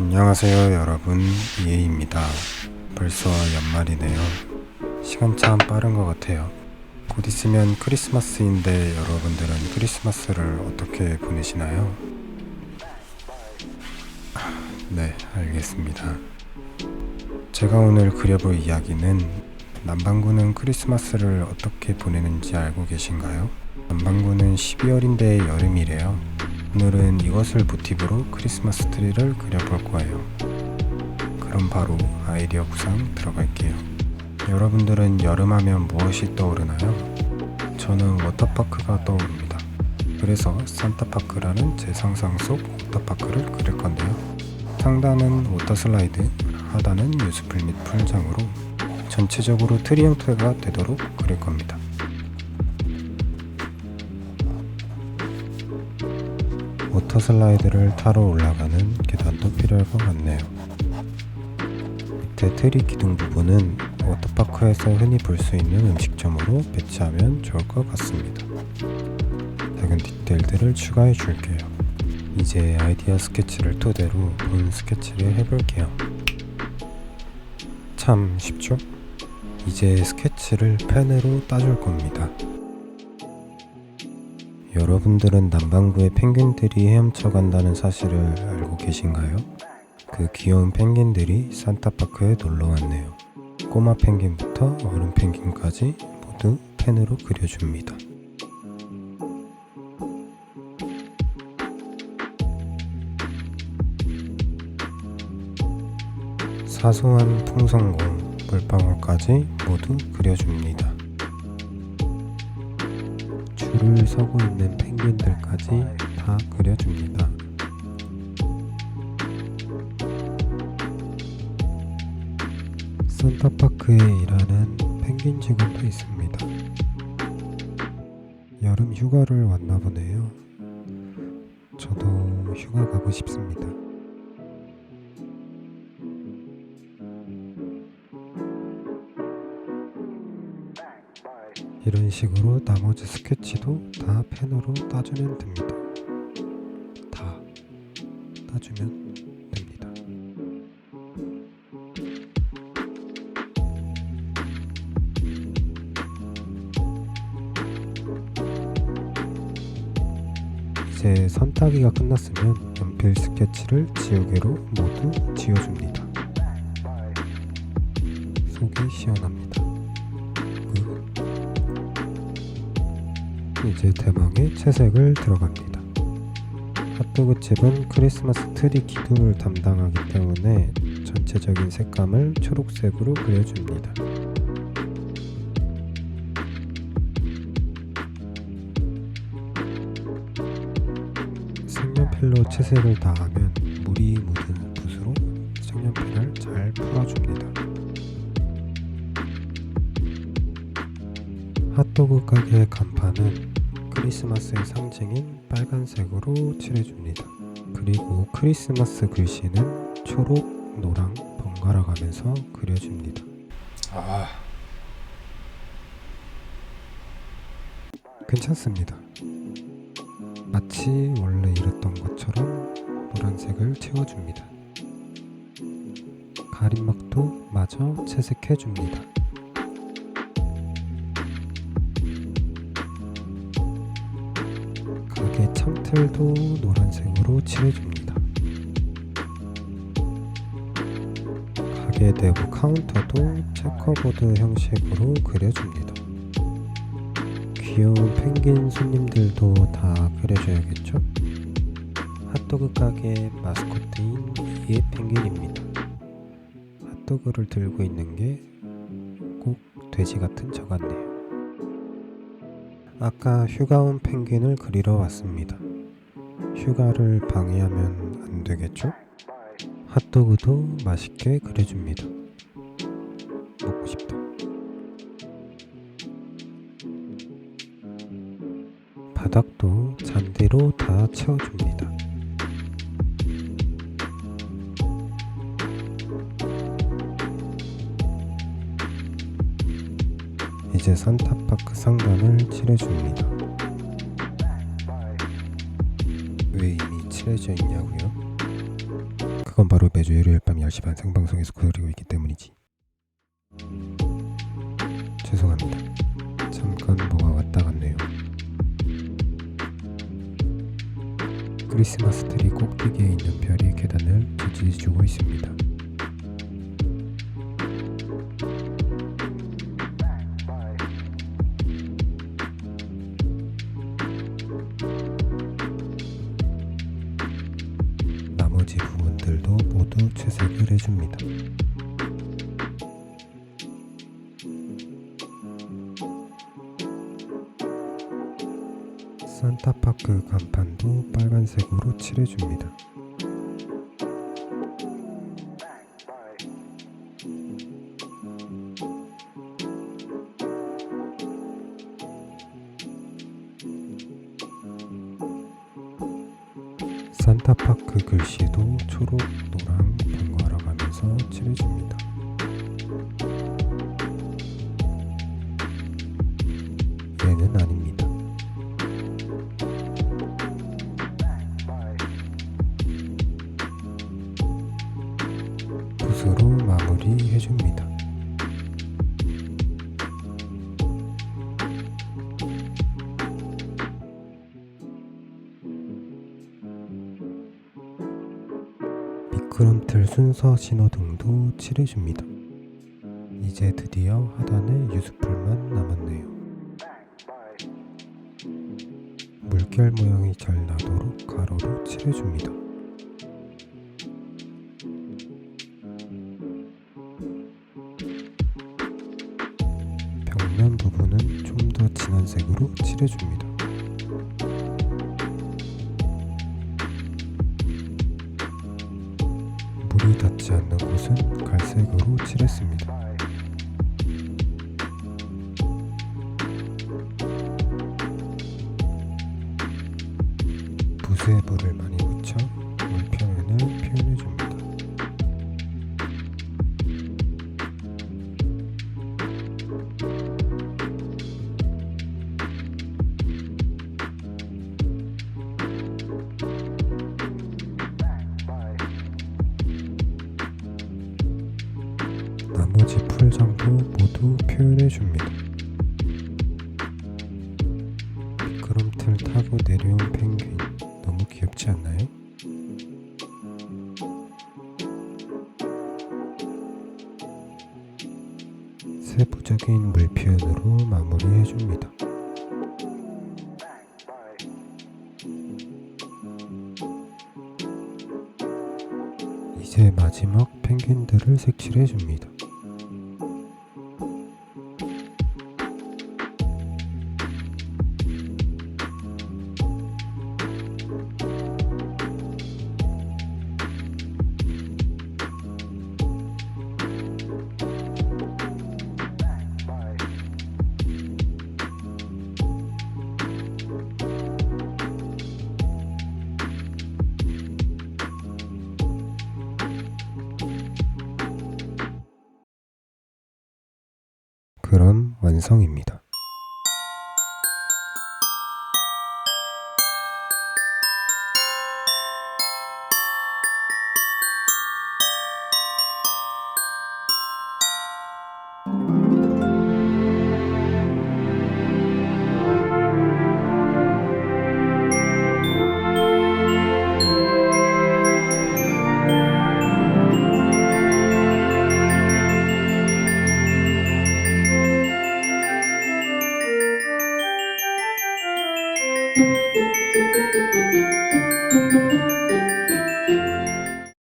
안녕하세요 여러분. 이에입니다. 벌써 연말이네요. 시간 참 빠른 것 같아요. 곧 있으면 크리스마스인데 여러분들은 크리스마스를 어떻게 보내시나요? 아, 네 알겠습니다. 제가 오늘 그려볼 이야기는 남반구는 크리스마스를 어떻게 보내는지 알고 계신가요? 남반구는 12월인데 여름이래요 오늘은 이것을 모티브로 크리스마스 트리를 그려볼 거예요. 그럼 바로 아이디어 구상 들어갈게요. 여러분들은 여름하면 무엇이 떠오르나요? 저는 워터파크가 떠오릅니다. 그래서 산타파크라는 제 상상 속 워터파크를 그릴 건데요. 상단은 워터슬라이드, 하단은 유수풀 및 풀장으로 전체적으로 트리 형태가 되도록 그릴 겁니다. 워터 슬라이드를 타러 올라가는 계단도 필요할 것 같네요. 밑에 트리 기둥 부분은 워터파크에서 흔히 볼 수 있는 음식점으로 배치하면 좋을 것 같습니다. 작은 디테일들을 추가해 줄게요. 이제 아이디어 스케치를 토대로 본 스케치를 해볼게요. 참 쉽죠? 이제 스케치를 펜으로 따줄 겁니다. 여러분들은 남반구에 펭귄들이 헤엄쳐 간다는 사실을 알고 계신가요? 그 귀여운 펭귄들이 산타파크에 놀러 왔네요. 꼬마 펭귄부터 어른 펭귄까지 모두 펜으로 그려줍니다. 사소한 풍선공, 물방울까지 모두 그려줍니다. 줄을 서고 있는 펭귄들까지 다 그려줍니다. 산타파크에 일하는 펭귄 직원도 있습니다. 여름 휴가를 왔나 보네요. 저도 휴가 가고 싶습니다. 이런 식으로 나머지 스케치도 다 펜으로 따주면 됩니다. 다 따주면 됩니다. 이제 선따기가 끝났으면 연필 스케치를 지우개로 모두 지워줍니다. 속이 시원합니다. 이제 대망의 채색을 들어갑니다. 핫도그집은 크리스마스 트리 기둥을 담당하기 때문에 전체적인 색감을 초록색으로 그려줍니다. 색연필로 채색을 다 하면 물이 묻은 붓으로 색연필을 잘 풀어줍니다. 핫도그 가게의 간판은 크리스마스의 상징인 빨간색으로 칠해줍니다. 그리고 크리스마스 글씨는 초록, 노랑 번갈아 가면서 그려줍니다. 아, 괜찮습니다. 마치 원래 이랬던 것처럼 노란색을 채워줍니다. 가림막도 마저 채색해줍니다. 가게 창틀도 노란색으로 칠해줍니다. 가게 내부 카운터도 체커보드 형식으로 그려줍니다. 귀여운 펭귄 손님들도 다 그려줘야겠죠? 핫도그 가게 마스코트인 이의 펭귄입니다. 핫도그를 들고 있는 게 꼭 돼지 같은 저 같네요. 아까 휴가 온 펭귄을 그리러 왔습니다. 휴가를 방해하면 안 되겠죠? 핫도그도 맛있게 그려줍니다. 먹고 싶다. 바닥도 잔디로 다 채워줍니다. 이제 산타파크 상단을 칠해줍니다. 왜 이미 칠해져 있냐고요? 그건 바로 매주 일요일 밤 10시 반 생방송에서 그리고 있기 때문이지. 죄송합니다. 잠깐 뭐가 왔다 갔네요. 크리스마스 트리 꼭대기에 있는 별이 계단을 지지해주고 있습니다. 부분들도 모두 채색을 해줍니다. 산타파크 간판도 빨간색으로 칠해줍니다. 산타파크 글씨도 초록, 노랑, 가면서 칠해줍니다. 얘는 아닙니다. 붓으로 마무리해줍니다. 미끄럼틀 순서 신호등도 칠해줍니다. 이제 드디어 하단에 유수풀만 남았네요. 물결 모양이 잘 나도록 가로로 칠해줍니다. 벽면 부분은 좀 더 진한 색으로 칠해줍니다. 물이 닿지 않는 곳은 갈색으로 칠했습니다. 붓에 물을 많이 나머지 풀장도 모두 표현해 줍니다. 미끄럼틀 타고 내려온 펭귄 너무 귀엽지 않나요? 세부적인 물 표현으로 마무리해 줍니다. 이제 마지막 펭귄들을 색칠해 줍니다. 완성입니다.